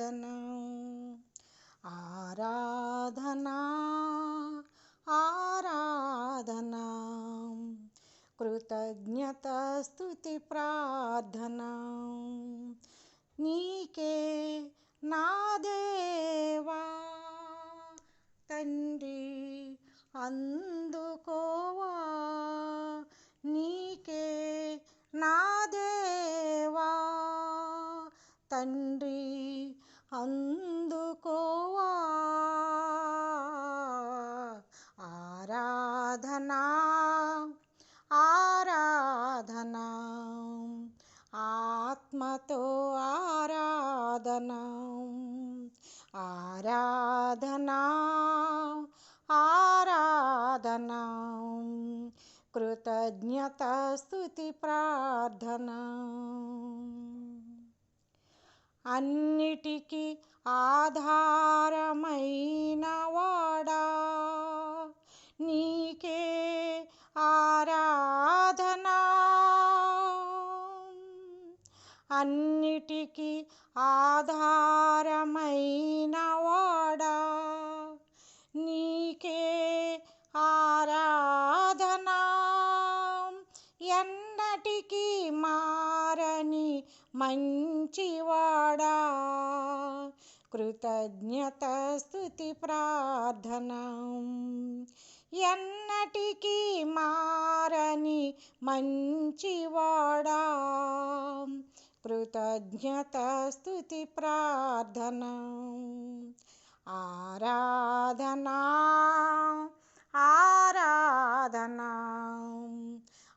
ఆరాధన ఆరాధన ఆరాధన. కృతజ్ఞత స్థుతి ప్రార్థన. నీకే నా దేవా. తండ్రి అందుకోవా. నీకే నా దేవా. తన్ ఆత్మతో ఆరాధన ఆరాధన ఆరాధన కృతజ్ఞత స్థుతి ప్రార్థన. అన్నిటికీ ఆధారమై అన్నిటికీ ఆధారమైన వాడా. నీకే ఆరాధనా. ఎన్నటికీ మారని మంచివాడా. కృతజ్ఞత స్థుతి ప్రార్థన. ఎన్నటికీ మారని మంచి కృతజ్ఞత స్థుతి ప్రార్థన ఆరాధనా ఆరాధనా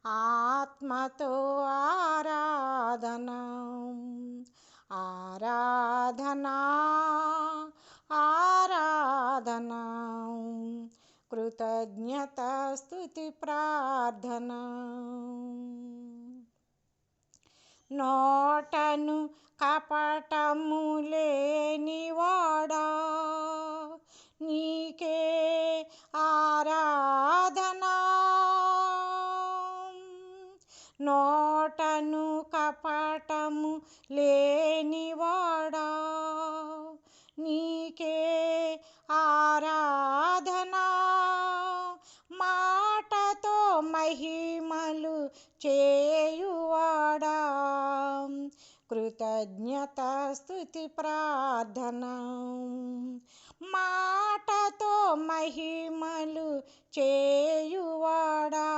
ఆత్మతో ఆరాధన ఆరాధనా ఆరాధన కృతజ్ఞత స్థుతి ప్రార్థన నోటను కపటము లేనివాడా నీకే ఆరాధనా. నోటను కపటము లేనివాడా నీకే ఆరాధనా. మాటతో మహిమలు చే కృతజ్ఞత స్థుతి ప్రార్థన. మాటతో మహిమలు చేయువాడా.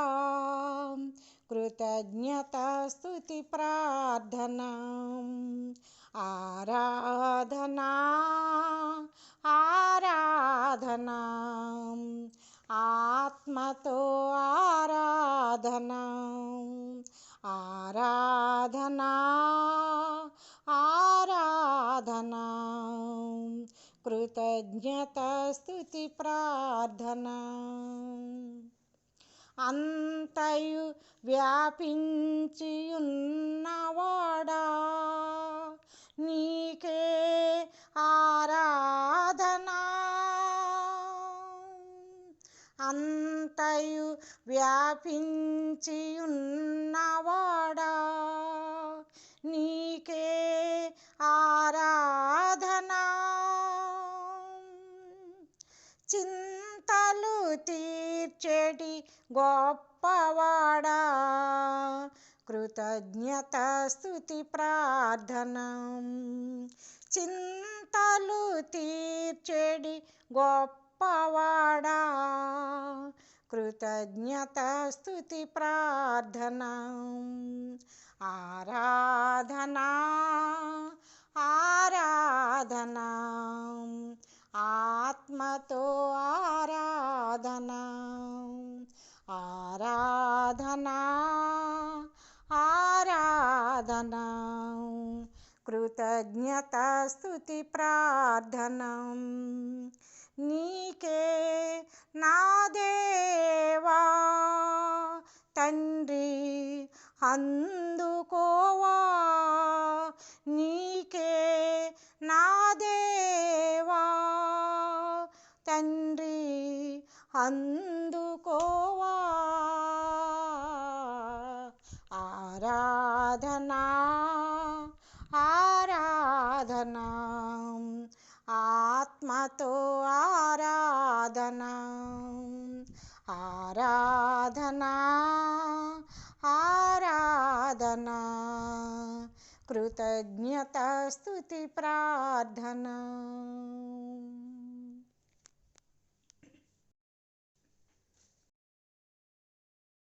కృతజ్ఞత స్థుతి ప్రార్థన. ఆరాధనా ఆరాధనా స్థుతి ప్రార్థన. అంతయు వ్యాపించి ఉన్నవాడా నీకే ఆరాధనా? అంతయు వ్యాపించి తీర్చేటి గొప్పవాడా? కృతజ్ఞత స్థుతి ప్రార్థన. చింతలు తీర్చేడి గొప్పవాడా? కృతజ్ఞత స్థుతి ప్రార్థన. ఆరాధనా ఆరాధనా ఆరాధనా. కృతజ్ఞత స్థుతి ప్రార్థన. నీకే నా దేవా తండ్రి అందుకోవా. నీకే నా దేవా తండ్రి అందు ఆరాధనా ఆరాధనా. ఆత్మతో ఆరాధనా. ఆరాధనా ఆరాధనా. కృతజ్ఞత స్థుతి ప్రార్థన.